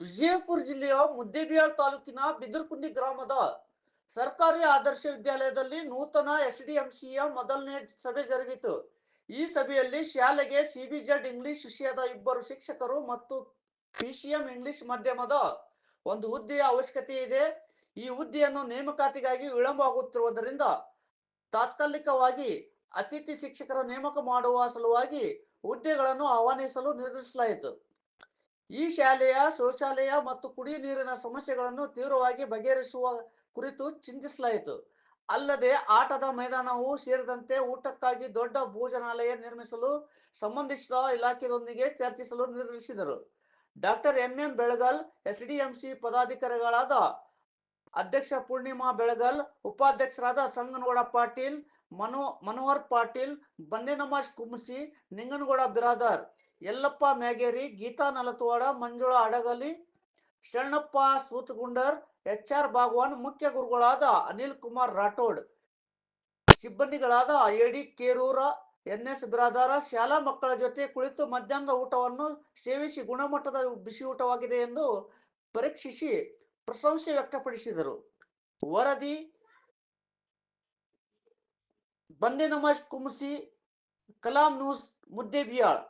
ವಿಜಯಪುರ ಜಿಲ್ಲೆಯ ಮುದ್ದೇಬಿಹಾಳ್ ತಾಲೂಕಿನ ಬಿದರ್ಕುಂಡಿ ಗ್ರಾಮದ ಸರ್ಕಾರಿ ಆದರ್ಶ ವಿದ್ಯಾಲಯದಲ್ಲಿ ನೂತನ ಎಸ್ಡಿಎಂಸಿಯ ಮೊದಲನೇ ಸಭೆ ಜರುಗಿತು. ಈ ಸಭೆಯಲ್ಲಿ ಶಾಲೆಗೆ ಸಿಬಿಜೆಡ್ ಇಂಗ್ಲಿಷ್ ವಿಷಯದ ಇಬ್ಬರು ಶಿಕ್ಷಕರು ಮತ್ತು ಪಿಸಿಎಂ ಇಂಗ್ಲಿಷ್ ಮಾಧ್ಯಮದ ಒಂದು ಹುದ್ದೆಯ ಅವಶ್ಯಕತೆ ಇದೆ. ಈ ಹುದ್ದೆಯನ್ನು ನೇಮಕಾತಿಗಾಗಿ ವಿಳಂಬ ಆಗುತ್ತಿರುವುದರಿಂದ ತಾತ್ಕಾಲಿಕವಾಗಿ ಅತಿಥಿ ಶಿಕ್ಷಕರ ನೇಮಕ ಮಾಡುವ ಸಲುವಾಗಿ ಹುದ್ದೆಗಳನ್ನು ಆಹ್ವಾನಿಸಲು ನಿರ್ಧರಿಸಲಾಯಿತು. ಈ ಶಾಲೆಯ, ಶೌಚಾಲಯ ಮತ್ತು ಕುಡಿ ನೀರಿನ ಸಮಸ್ಯೆಗಳನ್ನು ತೀವ್ರವಾಗಿ ಬಗೆಹರಿಸುವ ಕುರಿತು ಚಿಂತಿಸಲಾಯಿತು. ಅಲ್ಲದೆ ಆಟದ ಮೈದಾನವು ಸೇರಿದಂತೆ ಊಟಕ್ಕಾಗಿ ದೊಡ್ಡ ಭೋಜನಾಲಯ ನಿರ್ಮಿಸಲು ಸಂಬಂಧಿಸಿದ ಇಲಾಖೆಯೊಂದಿಗೆ ಚರ್ಚಿಸಲು ನಿರ್ಧರಿಸಿದರು. Doctor M M Belagal, SDMC ಪದಾಧಿಕಾರಿಗಳಾದ ಅಧ್ಯಕ್ಷ ಪೂರ್ಣಿಮಾ ಬೆಳಗಲ್, ಉಪಾಧ್ಯಕ್ಷರಾದ ಸಂಗನಗೌಡ ಪಾಟೀಲ್, ಮನೋ, ಮನೋಹರ್ ಪಾಟೀಲ್ ಬಂಡೆನಮಾಜ್ ಕುಮಸಿ ನಿಂಗನಗೌಡ ಬಿರಾದರ್ ಯಲ್ಲಪ್ಪ ಮ್ಯಾಗೇರಿ, ಗೀತಾ ನಲತವಾಡ, ಮಂಜುಳಾ ಅಡಗಲಿ, ಶರಣಪ್ಪ ಸೂತಗುಂಡರ್ ಎಚ್ ಆರ್ ಭಾಗವಾನ್, ಮುಖ್ಯ ಗುರುಗಳಾದ ಅನಿಲ್ ಕುಮಾರ್ ರಾಠೋಡ್, ಸಿಬ್ಬಂದಿಗಳಾದ ಎಡಿ ಕೇರೂರ ಎನ್ ಎಸ್ ಬಿರಾದಾರ, ಶಾಲಾ ಮಕ್ಕಳ ಜೊತೆ ಕುಳಿತು ಮಧ್ಯಾಹ್ನದ ಊಟವನ್ನು ಸೇವಿಸಿ ಗುಣಮಟ್ಟದ ಬಿಸಿ ಊಟವಾಗಿದೆ ಎಂದು ಪರೀಕ್ಷಿಸಿ ಪ್ರಶಂಸೆ ವ್ಯಕ್ತಪಡಿಸಿದರು. ವರದಿ ಬಂಡೆ ನಮಾಜ್ ಕುಮಸಿ ಕಲಾಂ ನ್ಯೂಸ್ ಮುದ್ದೇಬಿಯಾಳ್